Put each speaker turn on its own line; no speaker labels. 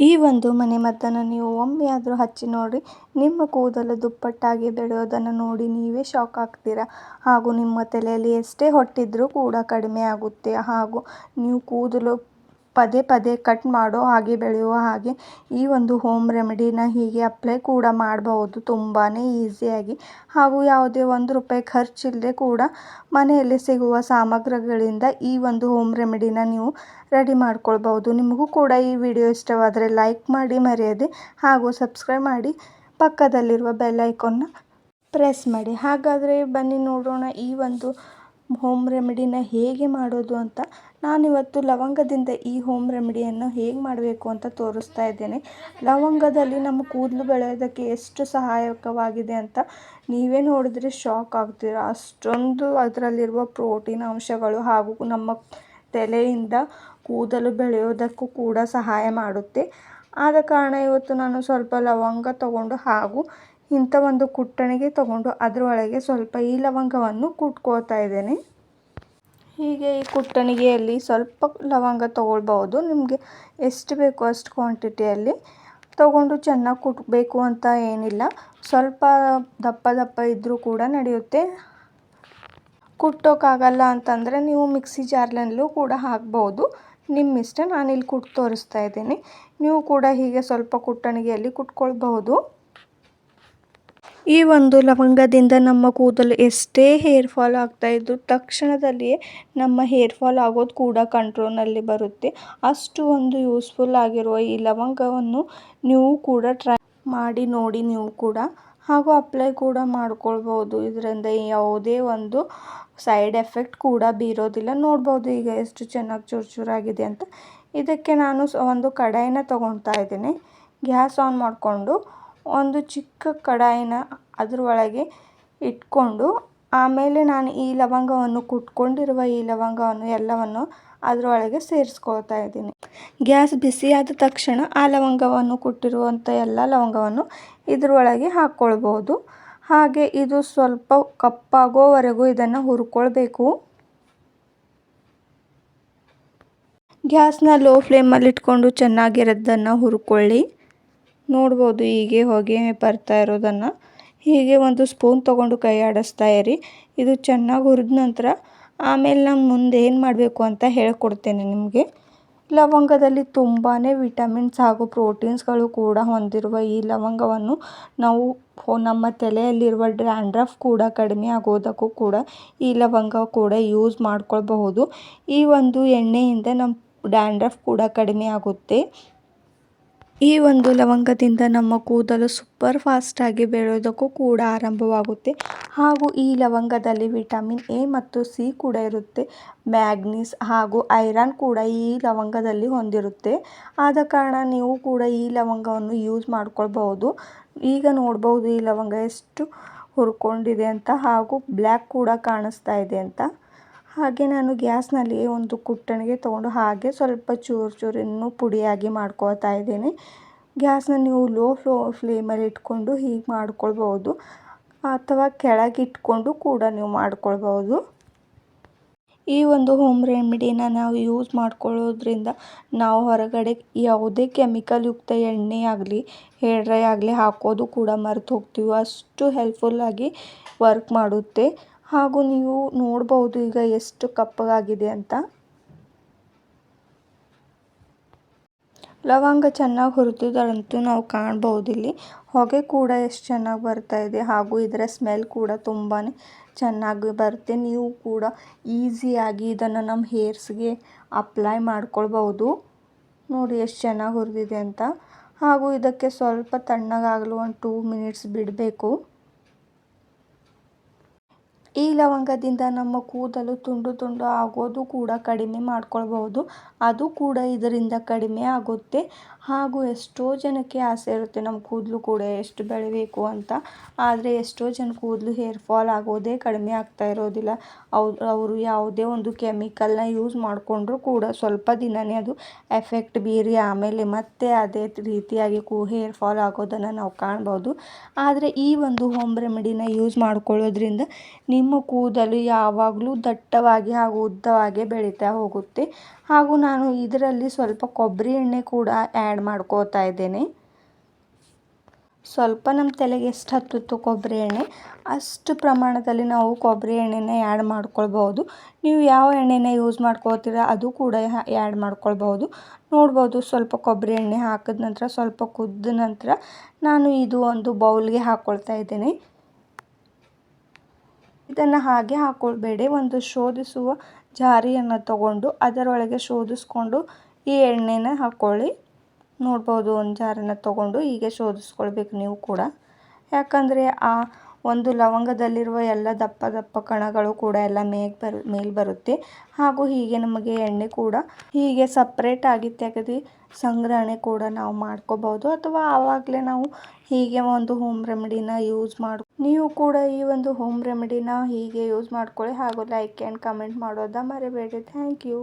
ಈ ಒಂದು ಮನೆಮದ್ದನ್ನು ನೀವು ಒಮ್ಮೆಯಾದರೂ ಹಚ್ಚಿ ನೋಡಿ, ನಿಮ್ಮ ಕೂದಲು ದುಪ್ಪಟ್ಟಾಗಿ ಬೆಳೆಯೋದನ್ನು ನೋಡಿ ನೀವೇ ಶಾಕ್ ಆಗ್ತೀರಾ. ಹಾಗೂ ನಿಮ್ಮ ತಲೆಯಲ್ಲಿ ಎಷ್ಟೇ ಹೊಟ್ಟಿದ್ರೂ ಕೂಡ ಕಡಿಮೆ ಆಗುತ್ತೆ. ಹಾಗೂ ನೀವು ಕೂದಲು ಪದೇ ಪದೇ ಕಟ್ ಮಾಡೋ ಹಾಗೆ ಬೆಳೆಯುವ ಹಾಗೆ ಈ ಒಂದು ಹೋಮ್ ರೆಮಿಡಿನ ಹೀಗೆ ಅಪ್ಲೈ ಕೂಡ ಮಾಡಬಹುದು. ತುಂಬಾ ಈಸಿಯಾಗಿ ಹಾಗೂ ಯಾವುದೇ ಒಂದು ರೂಪಾಯಿ ಖರ್ಚಿಲ್ಲದೆ ಕೂಡ ಮನೆಯಲ್ಲಿ ಸಿಗುವ ಸಾಮಗ್ರಿಗಳಿಂದ ಈ ಒಂದು ಹೋಮ್ ರೆಮಿಡಿನ ನೀವು ರೆಡಿ ಮಾಡ್ಕೊಳ್ಬಹುದು. ನಿಮಗೂ ಕೂಡ ಈ ವಿಡಿಯೋ ಇಷ್ಟವಾದರೆ ಲೈಕ್ ಮಾಡಿ, ಮರೆಯದೆ ಹಾಗೂ ಸಬ್ಸ್ಕ್ರೈಬ್ ಮಾಡಿ ಪಕ್ಕದಲ್ಲಿರುವ ಬೆಲ್ ಐಕಾನ್ನ ಪ್ರೆಸ್ ಮಾಡಿ. ಹಾಗಾದರೆ ಬನ್ನಿ ನೋಡೋಣ ಈ ಒಂದು ಹೋಮ್ ರೆಮಿಡಿನ ಹೇಗೆ ಮಾಡೋದು ಅಂತ ನಾನಿವತ್ತು ಲವಂಗದಿಂದ ಈ ಹೋಮ್ ರೆಮಿಡಿಯನ್ನು ಹೇಗೆ ಮಾಡಬೇಕು ಅಂತ ತೋರಿಸ್ತಾ ಇದ್ದೇನೆ. ಲವಂಗದಲ್ಲಿ ನಮ್ಮ ಕೂದಲು ಬೆಳೆಯೋದಕ್ಕೆ ಎಷ್ಟು ಸಹಾಯಕವಾಗಿದೆ ಅಂತ ನೀವೇ ನೋಡಿದ್ರೆ ಶಾಕ್ ಆಗ್ತೀರ. ಅಷ್ಟೊಂದು ಅದರಲ್ಲಿರುವ ಪ್ರೋಟೀನ್ ಅಂಶಗಳು ಹಾಗೂ ನಮ್ಮ ತಲೆಯಿಂದ ಕೂದಲು ಬೆಳೆಯೋದಕ್ಕೂ ಕೂಡ ಸಹಾಯ ಮಾಡುತ್ತೆ. ಆದ ಕಾರಣ ಇವತ್ತು ನಾನು ಸ್ವಲ್ಪ ಲವಂಗ ತಗೊಂಡು ಹಾಗೂ ಇಂಥ ಒಂದು ಕುಟ್ಟಣಿಗೆ ತಗೊಂಡು ಅದರೊಳಗೆ ಸ್ವಲ್ಪ ಈ ಲವಂಗವನ್ನು ಕುಟ್ಕೊಳ್ತಾ ಇದ್ದೇನೆ. ಹೀಗೆ ಈ ಕುಟ್ಟಣಿಗೆಯಲ್ಲಿ ಸ್ವಲ್ಪ ಲವಂಗ ತೊಗೊಳ್ಬೋದು ನಿಮಗೆ ಎಷ್ಟು ಬೇಕೋ ಅಷ್ಟು ಕ್ವಾಂಟಿಟಿಯಲ್ಲಿ ತಗೊಂಡು ಚೆನ್ನಾಗಿ ಕುಟ್ಟಬೇಕು ಅಂತ ಏನಿಲ್ಲ. ಸ್ವಲ್ಪ ದಪ್ಪ ದಪ್ಪ ಇದ್ದರೂ ಕೂಡ ನಡೆಯುತ್ತೆ. ಕುಟ್ಟೋಕ್ಕಾಗಲ್ಲ ಅಂತಂದರೆ ನೀವು ಮಿಕ್ಸಿ ಜಾರ್ಲಲ್ಲೂ ಕೂಡ ಹಾಕ್ಬೋದು ನಿಮ್ಮ ಇಷ್ಟ ನಾನಿಲ್ಲಿ ಕುಟ್ಟು ತೋರಿಸ್ತಾ ಇದ್ದೀನಿ. ನೀವು ಕೂಡ ಹೀಗೆ ಸ್ವಲ್ಪ ಕುಟ್ಟಣಿಗೆಯಲ್ಲಿ ಕುಟ್ಕೊಳ್ಬಹುದು. ಈ ಒಂದು ಲವಂಗದಿಂದ ನಮ್ಮ ಕೂದಲು ಎಷ್ಟೇ ಹೇರ್ ಫಾಲ್ ಆಗ್ತಾ ಇದ್ದು ತಕ್ಷಣದಲ್ಲಿಯೇ ನಮ್ಮ ಹೇರ್ ಫಾಲ್ ಆಗೋದು ಕೂಡ ಕಂಟ್ರೋಲ್ನಲ್ಲಿ ಬರುತ್ತೆ. ಅಷ್ಟು ಒಂದು ಯೂಸ್ಫುಲ್ ಆಗಿರುವ ಈ ಲವಂಗವನ್ನು ನೀವು ಕೂಡ ಟ್ರೈ ಮಾಡಿ ನೋಡಿ ನೀವು ಕೂಡ. ಹಾಗೂ ಅಪ್ಲೈ ಕೂಡ ಮಾಡ್ಕೊಳ್ಬೋದು ಇದರಿಂದ ಯಾವುದೇ ಒಂದು ಸೈಡ್ ಎಫೆಕ್ಟ್ ಕೂಡ ಬೀರೋದಿಲ್ಲ. ನೋಡ್ಬೋದು ಈಗ ಎಷ್ಟು ಚೆನ್ನಾಗಿ ಚೂರು ಚೂರಾಗಿದೆ ಅಂತ. ಇದಕ್ಕೆ ನಾನು ಒಂದು ಕಡಾಯಿನ ತೊಗೊಳ್ತಾ ಇದ್ದೀನಿ. ಗ್ಯಾಸ್ ಆನ್ ಮಾಡಿಕೊಂಡು ಒಂದು ಚಿಕ್ಕ ಕಡಾಯಿನ ಅದರೊಳಗೆ ಇಟ್ಕೊಂಡು, ಆಮೇಲೆ ನಾನು ಈ ಲವಂಗವನ್ನು ಕುಟ್ಕೊಂಡಿರುವ ಈ ಲವಂಗವನ್ನು, ಎಲ್ಲವನ್ನು ಅದರೊಳಗೆ ಸೇರಿಸ್ಕೊಳ್ತಾ ಇದ್ದೀನಿ. ಗ್ಯಾಸ್ ಬಿಸಿಯಾದ ತಕ್ಷಣ ಆ ಲವಂಗವನ್ನು ಕುಟ್ಟಿರುವಂಥ ಎಲ್ಲ ಲವಂಗವನ್ನು ಇದರೊಳಗೆ ಹಾಕ್ಕೊಳ್ಬೋದು. ಹಾಗೆ ಇದು ಸ್ವಲ್ಪ ಕಪ್ಪಾಗೋವರೆಗೂ ಇದನ್ನು ಹುರ್ಕೊಳ್ಬೇಕು. ಗ್ಯಾಸ್ನ ಲೋ ಫ್ಲೇಮಲ್ಲಿಟ್ಕೊಂಡು ಚೆನ್ನಾಗಿರೋದನ್ನು ಹುರ್ಕೊಳ್ಳಿ. ನೋಡ್ಬೋದು ಹೀಗೆ ಹೊಗೆ ಬರ್ತಾ ಇರೋದನ್ನು. ಹೀಗೆ ಒಂದು ಸ್ಪೂನ್ ತೊಗೊಂಡು ಕೈ ಆಡಿಸ್ತಾ ಇರಿ. ಇದು ಚೆನ್ನಾಗಿ ಹುರಿದ ನಂತರ ಆಮೇಲೆ ನಾನು ಮುಂದೆ ಏನು ಮಾಡಬೇಕು ಅಂತ ಹೇಳ್ಕೊಡ್ತೇನೆ ನಿಮಗೆ. ಲವಂಗದಲ್ಲಿ ತುಂಬಾ ವಿಟಮಿನ್ಸ್ ಹಾಗೂ ಪ್ರೋಟೀನ್ಸ್ಗಳು ಕೂಡ ಹೊಂದಿರುವ ಈ ಲವಂಗವನ್ನು ನಾವು ನಮ್ಮ ತಲೆಯಲ್ಲಿರುವ ಡ್ರ್ಯಾಂಡ್ರಫ್ ಕೂಡ ಕಡಿಮೆ ಆಗೋದಕ್ಕೂ ಕೂಡ ಈ ಲವಂಗ ಕೂಡ ಯೂಸ್ ಮಾಡ್ಕೊಳ್ಬಹುದು. ಈ ಒಂದು ಎಣ್ಣೆಯಿಂದ ನಮ್ಮ ಡ್ಯಾಂಡ್ರಫ್ ಕೂಡ ಕಡಿಮೆ ಆಗುತ್ತೆ. ಈ ಒಂದು ಲವಂಗದಿಂದ ನಮ್ಮ ಕೂದಲು ಸೂಪರ್ ಫಾಸ್ಟಾಗಿ ಬೆಳೆಯೋದಕ್ಕೂ ಕೂಡ ಆರಂಭವಾಗುತ್ತೆ. ಹಾಗೂ ಈ ಲವಂಗದಲ್ಲಿ ವಿಟಮಿನ್ ಎ ಮತ್ತು ಸಿ ಕೂಡ ಇರುತ್ತೆ. ಮ್ಯಾಗ್ನೀಸ್ ಹಾಗೂ ಐರನ್ ಕೂಡ ಈ ಲವಂಗದಲ್ಲಿ ಹೊಂದಿರುತ್ತೆ. ಆದ ಕಾರಣ ನೀವು ಕೂಡ ಈ ಲವಂಗವನ್ನು ಯೂಸ್ ಮಾಡ್ಕೊಳ್ಬಹುದು. ಈಗ ನೋಡ್ಬೋದು ಈ ಲವಂಗ ಎಷ್ಟು ಹುರ್ಕೊಂಡಿದೆ ಅಂತ ಹಾಗೂ ಬ್ಲ್ಯಾಕ್ ಕೂಡ ಕಾಣಿಸ್ತಾ ಇದೆ ಅಂತ. ಹಾಗೆ ನಾನು ಗ್ಯಾಸ್ನಲ್ಲಿ ಒಂದು ಕುಟ್ಟಣಿಗೆ ತೊಗೊಂಡು ಹಾಗೆ ಸ್ವಲ್ಪ ಚೂರು ಚೂರು ಇನ್ನೂ ಪುಡಿಯಾಗಿ ಮಾಡ್ಕೊಳ್ತಾ ಇದ್ದೀನಿ. ಗ್ಯಾಸ್ನ ನೀವು ಲೋ ಫ್ಲೋ ಫ್ಲೇಮಲ್ಲಿ ಇಟ್ಕೊಂಡು ಹೀಗೆ ಮಾಡ್ಕೊಳ್ಬೋದು. ಅಥವಾ ಕೆಳಗಿಟ್ಕೊಂಡು ಕೂಡ ನೀವು ಮಾಡ್ಕೊಳ್ಬೋದು. ಈ ಒಂದು ಹೋಮ್ ರೆಮಿಡಿನ ನಾವು ಯೂಸ್ ಮಾಡ್ಕೊಳ್ಳೋದ್ರಿಂದ ನಾವು ಹೊರಗಡೆ ಯಾವುದೇ ಕೆಮಿಕಲ್ ಯುಕ್ತ ಎಣ್ಣೆ ಆಗಲಿ ಹೇರ್ ಆಗಲಿ ಹಾಕೋದು ಕೂಡ ಮರೆತು ಹೋಗ್ತೀವಿ. ಅಷ್ಟು ಹೆಲ್ಪ್ಫುಲ್ಲಾಗಿ ವರ್ಕ್ ಮಾಡುತ್ತೆ. ಹಾಗೂ ನೀವು ನೋಡ್ಬೋದು ಈಗ ಎಷ್ಟು ಕಪ್ಪಗಾಗಿದೆ ಅಂತ. ಲವಂಗ ಚೆನ್ನಾಗಿ ಹುರಿದಂತೂ ನಾವು ಕಾಣ್ಬೋದು ಇಲ್ಲಿ. ಹೊಗೆ ಕೂಡ ಎಷ್ಟು ಚೆನ್ನಾಗಿ ಬರ್ತಾ ಇದೆ ಹಾಗೂ ಇದರ ಸ್ಮೆಲ್ ಕೂಡ ತುಂಬಾ ಚೆನ್ನಾಗಿ ಬರುತ್ತೆ. ನೀವು ಕೂಡ ಈಸಿಯಾಗಿ ಇದನ್ನು ನಮ್ಮ ಹೇರ್ಸ್ಗೆ ಅಪ್ಲೈ ಮಾಡ್ಕೊಳ್ಬೋದು ನೋಡಿ ಎಷ್ಟು ಚೆನ್ನಾಗಿ ಹುರಿದಿದೆ ಅಂತ. ಹಾಗೂ ಇದಕ್ಕೆ ಸ್ವಲ್ಪ ತಣ್ಣಗಾಗಲು ಒಂದು ಟೂ ಮಿನಿಟ್ಸ್ ಬಿಡಬೇಕು. ಈ ಲವಂಗದಿಂದ ನಮ್ಮ ಕೂದಲು ತುಂಡು ತುಂಡು ಆಗೋದು ಕೂಡ ಕಡಿಮೆ ಮಾಡ್ಕೊಳ್ಬಹುದು. ಅದು ಕೂಡ ಇದರಿಂದ ಕಡಿಮೆ ಆಗುತ್ತೆ. ಹಾಗೂ ಎಷ್ಟೋ ಜನಕ್ಕೆ ಆಸೆ ಇರುತ್ತೆ, ನಮ್ಮ ಕೂದಲು ಕೂಡ ಎಷ್ಟು ಬೆಳಿಬೇಕು ಅಂತ. ಆದರೆ ಎಷ್ಟೋ ಜನ ಕೂದಲು ಹೇರ್ ಫಾಲ್ ಆಗೋದೇ ಕಡಿಮೆ ಆಗ್ತಾ ಇರೋದಿಲ್ಲ. ಅವ್ರು, ಅವರು ಯಾವುದೇ ಒಂದು ಕೆಮಿಕಲ್ನ ಯೂಸ್ ಮಾಡಿಕೊಂಡ್ರೂ ಕೂಡ ಸ್ವಲ್ಪ ದಿನವೇ ಅದು ಎಫೆಕ್ಟ್ ಬೀರಿ ಆಮೇಲೆ ಮತ್ತೆ ಅದೇ ರೀತಿಯಾಗಿ ಕೂ, ಹೇರ್ ಫಾಲ್ ಆಗೋದನ್ನು ನಾವು ಕಾಣ್ಬೋದು. ಆದರೆ ಈ ಒಂದು ಹೋಮ್ ರೆಮಿಡಿನ ಯೂಸ್ ಮಾಡ್ಕೊಳ್ಳೋದ್ರಿಂದ ನಿಮ್ಮ ನಿಮ್ಮ ಕೂದಲು ಯಾವಾಗಲೂ ದಟ್ಟವಾಗಿ ಹಾಗೂ ಉದ್ದವಾಗಿ ಬೆಳೀತಾ ಹೋಗುತ್ತೆ. ಹಾಗೂ ನಾನು ಇದರಲ್ಲಿ ಸ್ವಲ್ಪ ಕೊಬ್ಬರಿ ಎಣ್ಣೆ ಕೂಡ ಆ್ಯಡ್ ಮಾಡ್ಕೋತಾ ಇದ್ದೇನೆ. ಸ್ವಲ್ಪ ನಮ್ಮ ತಲೆಗೆ ಎಷ್ಟು ಹತ್ತುತ್ತೋ ಕೊಬ್ಬರಿ ಎಣ್ಣೆ, ಅಷ್ಟು ಪ್ರಮಾಣದಲ್ಲಿ ನಾವು ಕೊಬ್ಬರಿ ಎಣ್ಣೆನ ಆ್ಯಡ್ ಮಾಡ್ಕೊಳ್ಬೋದು ನೀವು ಯಾವ ಎಣ್ಣೆನ ಯೂಸ್ ಮಾಡ್ಕೋತೀರ ಅದು ಕೂಡ ಆ್ಯಡ್ ಮಾಡ್ಕೊಳ್ಬೋದು ನೋಡ್ಬೋದು ಸ್ವಲ್ಪ ಕೊಬ್ಬರಿ ಎಣ್ಣೆ ಹಾಕಿದ ನಂತರ, ಸ್ವಲ್ಪ ಕುದ್ದ ನಂತರ ನಾನು ಇದು ಒಂದು ಬೌಲ್ಗೆ ಹಾಕ್ಕೊಳ್ತಾ ಇದ್ದೇನೆ. ಇದನ್ನು ಹಾಗೆ ಹಾಕೊಳ್ಬೇಡಿ. ಒಂದು ಶೋಧಿಸುವ ಜಾರಿಯನ್ನು ತಗೊಂಡು ಅದರೊಳಗೆ ಶೋಧಿಸ್ಕೊಂಡು ಈ ಎಣ್ಣೆನ ಹಾಕ್ಕೊಳ್ಳಿ ನೋಡ್ಬೋದು ಒಂದು ಜಾರನ್ನು ತಗೊಂಡು ಹೀಗೆ ಶೋಧಿಸ್ಕೊಳ್ಬೇಕು ನೀವು ಕೂಡ. ಯಾಕಂದರೆ ಆ ಒಂದು ಲವಂಗದಲ್ಲಿರುವ ಎಲ್ಲ ದಪ್ಪ ದಪ್ಪ ಕಣಗಳು ಕೂಡ ಎಲ್ಲ ಮೇಗ್ ಬರು, ಮೇಲೆ ಬರುತ್ತೆ. ಹಾಗೂ ಹೀಗೆ ನಮಗೆ ಎಣ್ಣೆ ಕೂಡ ಹೀಗೆ ಸಪ್ರೇಟಾಗಿ ತೆಗೆದು ಸಂಗ್ರಹಣೆ ಕೂಡ ನಾವು ಮಾಡ್ಕೋಬಹುದು. ಅಥವಾ ಆವಾಗಲೇ ನಾವು ಹೀಗೆ ಒಂದು ಹೋಮ್ ರೆಮಿಡಿನ ಯೂಸ್ ಮಾಡಿ, ನೀವು ಕೂಡ ಈ ಒಂದು ಹೋಮ್ ರೆಮಿಡಿನ ಹೀಗೆ ಯೂಸ್ ಮಾಡ್ಕೊಳ್ಳಿ ಹಾಗೂ ಲೈಕ್ ಆ್ಯಂಡ್ ಕಮೆಂಟ್ ಮಾಡೋದ ಮರಿಬೇಡಿ. Thank you